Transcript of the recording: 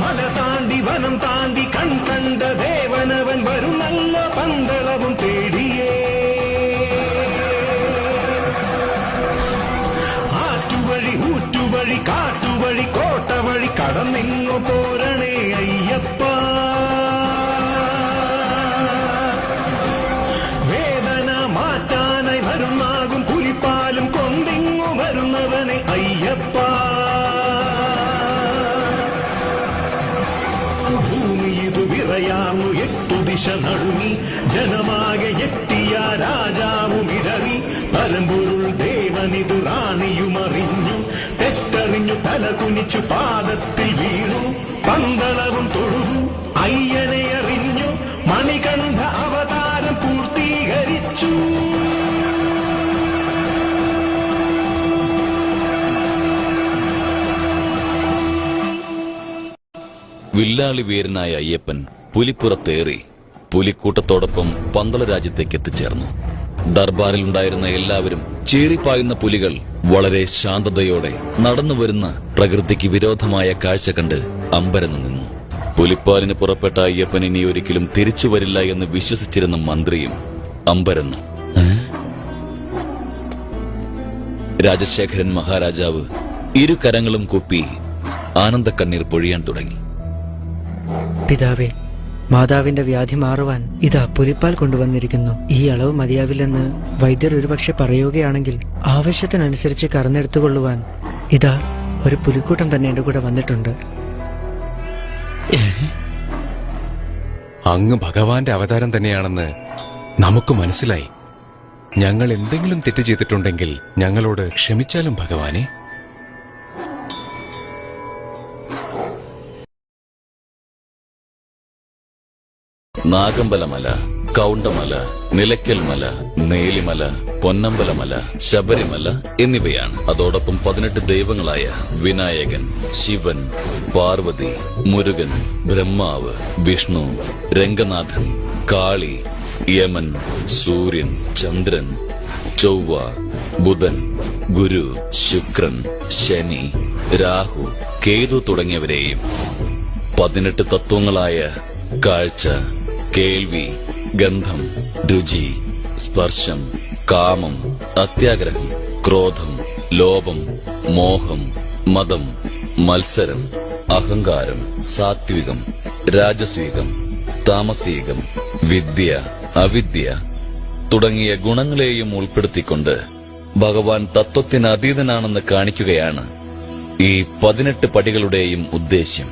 மலை தாண்டி வனம் தாண்டி கண் கண்ட தேவனவன் வரும் நல்ல பந்தளவும் தேடியே. ஆற்று வழி ஊற்று வழி காட்டு வழி கோட்ட வழி கடன் போற ദിശ നടുങ്ങി ജനമാകെ എത്തിയ രാജാവും ഇടറി പരമ്പൊരുൾ ദേവനിതു റാണിയുമറിഞ്ഞു. തെറ്ററിഞ്ഞു തല കുനിച്ചു പാദത്തിൽ വീണു. പന്തളവും തൊഴുതു അയ്യനെ അറിഞ്ഞു. മണികണ്ഠ അവതാരം പൂർത്തീകരിച്ചു. വില്ലാളി വീരനായ അയ്യപ്പൻ പുലിപ്പുറത്തേറി പുലിക്കൂട്ടത്തോടൊപ്പം പന്തള രാജ്യത്തേക്ക് എത്തിച്ചേർന്നു. ദർബാറിലുണ്ടായിരുന്ന എല്ലാവരും ചീറിപ്പായുന്ന പുലികൾ വളരെ ശാന്തതയോടെ നടന്നുവരുന്ന പ്രകൃതിക്ക് വിരോധമായ കാഴ്ച കണ്ട് അമ്പരന്ന് നിന്നു. പുലിപ്പാലിന് പുറപ്പെട്ട അയ്യപ്പൻ ഇനി ഒരിക്കലും തിരിച്ചു വരില്ല എന്ന് വിശ്വസിച്ചിരുന്ന മന്ത്രിയും അമ്പരന്നു. രാജശേഖരൻ മഹാരാജാവ് ഇരു കരങ്ങളും കുപ്പി ആനന്ദക്കണ്ണീർ പൊഴിയാൻ തുടങ്ങി. പിതാവേ മാതാവിന്റെ വ്യാധി മാറുവാൻ ഇതാ പുലിപ്പാൽ കൊണ്ടുവന്നിരിക്കുന്നു. ഈ അളവ് മതിയാവില്ലെന്ന് വൈദ്യർ ഒരുപക്ഷെ പറയുകയാണെങ്കിൽ ആവശ്യത്തിനനുസരിച്ച് കറന്നെടുത്തുകൊള്ളുവാൻ ഇതാ ഒരു പുലിക്കൂട്ടം തന്നെ എന്റെ കൂടെ വന്നിട്ടുണ്ട്. അങ്ങ് ഭഗവാന്റെ അവതാരം തന്നെയാണെന്ന് നമുക്ക് മനസ്സിലായി. ഞങ്ങൾ എന്തെങ്കിലും തെറ്റ് ചെയ്തിട്ടുണ്ടെങ്കിൽ ഞങ്ങളോട് ക്ഷമിച്ചാലും ഭഗവാനെ. നാഗമ്പലമല കൗണ്ടമല നിലയ്ക്കൽ മല നേലിമല പൊന്നമ്പലമല ശബരിമല എന്നിവയാണ്. അതോടൊപ്പം പതിനെട്ട് ദൈവങ്ങളായ വിനായകൻ ശിവൻ പാർവതി മുരുകൻ ബ്രഹ്മാവ് വിഷ്ണു രംഗനാഥൻ കാളി യമൻ സൂര്യൻ ചന്ദ്രൻ ചൊവ്വ ബുധൻ ഗുരു ശുക്രൻ ശനി രാഹു കേതു തുടങ്ങിയവരെയും പതിനെട്ട് തത്വങ്ങളായ കാഴ്ച കേൾവി ഗന്ധം രുചി സ്പർശം കാമം അത്യാഗ്രഹം ക്രോധം ലോപം മോഹം മതം മത്സരം അഹങ്കാരം സാത്വികം രാജസ്വീകം താമസീകം വിദ്യ അവിദ്യ തുടങ്ങിയ ഗുണങ്ങളെയും ഉൾപ്പെടുത്തിക്കൊണ്ട് ഭഗവാൻ തത്വത്തിന് അതീതനാണെന്ന് കാണിക്കുകയാണ് ഈ പതിനെട്ട് പടികളുടെയും ഉദ്ദേശ്യം.